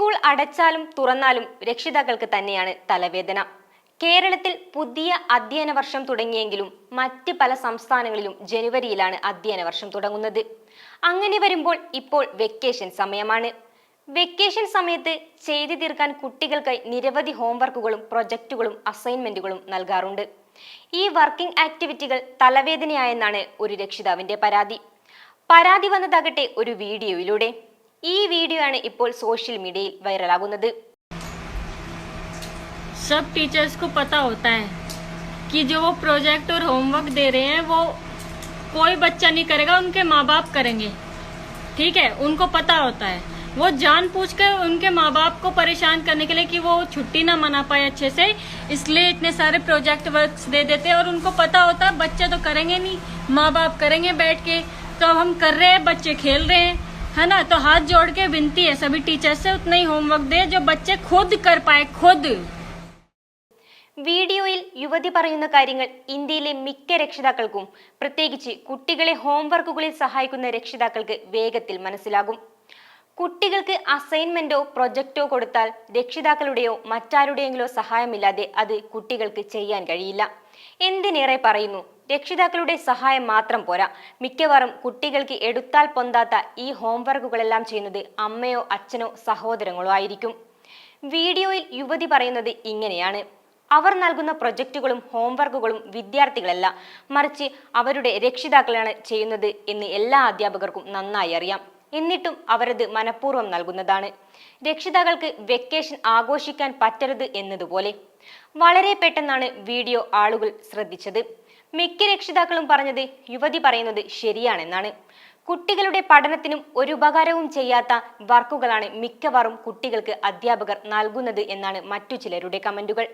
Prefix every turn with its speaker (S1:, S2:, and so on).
S1: School അടച്ചാലും തുറന്നാലും രക്ഷിതാക്കൾക്ക് തന്നെയാണ് തലവേദന. കേരളത്തിൽ പുതിയ അധ്യയന വർഷം തുടങ്ങിയെങ്കിലും മറ്റ് പല സംസ്ഥാനങ്ങളിലും ജനുവരിയിലാണ് അധ്യയന വർഷം തുടങ്ങുന്നത്. അങ്ങനെ വരുമ്പോൾ ഇപ്പോൾ വെക്കേഷൻ സമയമാണ്. വെക്കേഷൻ സമയത്ത് ചെയ്തു തീർക്കാൻ കുട്ടികൾക്കായി നിരവധി ഹോംവർക്കുകളും പ്രൊജക്റ്റുകളും അസൈൻമെന്റുകളും നൽകാറുണ്ട്. ഈ വർക്കിംഗ് ആക്ടിവിറ്റികൾ തലവേദനയായെന്നാണ് ഒരു രക്ഷിതാവിന്റെ പരാതി. പരാതി വന്നതാകട്ടെ ഒരു വീഡിയോയിലൂടെ ഈ വീഡിയോ ആണ് ഇപ്പോൾ സോഷ്യൽ മീഡിയയിൽ വൈറലാകുന്നത്
S2: सब टीचर्स को पता होता है कि जो वो प्रोजेक्ट और होमवर्क दे रहे हैं वो कोई बच्चा नहीं करेगा उनके माँ बाप करेंगे ठीक है उनको पता होता है वो जान पूछ कर उनके माँ बाप को परेशान करने के लिए कि वो छुट्टी ना मना पाए अच्छे से इसलिए इतने सारे प्रोजेक्ट वर्क्स दे देते हैं और उनको पता होता है बच्चे तो करेंगे नहीं माँ बाप करेंगे बैठ के तो अब हम कर रहे हैं बच्चे खेल रहे हैं है ना तो हाथ जोड़ के विनती है सभी टीचर्स से उतना ही होमवर्क दे जो बच्चे खुद कर पाए खुद
S1: വീഡിയോയിൽ യുവതി പറയുന്ന കാര്യങ്ങൾ ഇന്ത്യയിലെ മിക്ക രക്ഷിതാക്കൾക്കും പ്രത്യേകിച്ച് കുട്ടികളെ ഹോംവർക്കുകളിൽ സഹായിക്കുന്ന രക്ഷിതാക്കൾക്ക് വേഗത്തിൽ മനസ്സിലാകും കുട്ടികൾക്ക് അസൈൻമെന്റോ പ്രൊജക്റ്റോ കൊടുത്താൽ രക്ഷിതാക്കളുടെയോ മറ്റാരുടെയെങ്കിലോ സഹായമില്ലാതെ അത് കുട്ടികൾക്ക് ചെയ്യാൻ കഴിയില്ല എന്തിനേറെ പറയുന്നു രക്ഷിതാക്കളുടെ സഹായം മാത്രം പോരാ. മിക്കവാറും കുട്ടികൾക്ക് എടുത്താൽ പൊന്താത്ത ഈ ഹോംവർക്കുകളെല്ലാം ചെയ്യുന്നത് അമ്മയോ അച്ഛനോ സഹോദരങ്ങളോ ആയിരിക്കും. വീഡിയോയിൽ യുവതി പറയുന്നത് ഇങ്ങനെയാണ്. അവർ നൽകുന്ന പ്രൊജക്റ്റുകളും ഹോംവർക്കുകളും വിദ്യാർത്ഥികളല്ല. മറിച്ച് അവരുടെ രക്ഷിതാക്കളാണ് ചെയ്യുന്നത് എന്ന് എല്ലാ അധ്യാപകർക്കും നന്നായി അറിയാം. എന്നിട്ടും അവരത് മനഃപൂർവം നൽകുന്നതാണ്. രക്ഷിതാക്കൾക്ക് വെക്കേഷൻ ആഘോഷിക്കാൻ പറ്റരുത് എന്നതുപോലെ. വളരെ പെട്ടെന്നാണ് വീഡിയോ ആളുകൾ ശ്രദ്ധിച്ചത്. മിക്ക രക്ഷിതാക്കളും പറഞ്ഞത് യുവതി പറയുന്നത് ശരിയാണെന്നാണ്. കുട്ടികളുടെ പഠനത്തിനും ഒരു ഉപകാരവും ചെയ്യാത്ത വർക്കുകളാണ് മിക്കവാറും കുട്ടികൾക്ക് അധ്യാപകർ നൽകുന്നത് എന്നാണ് മറ്റു ചിലരുടെ കമന്റുകൾ.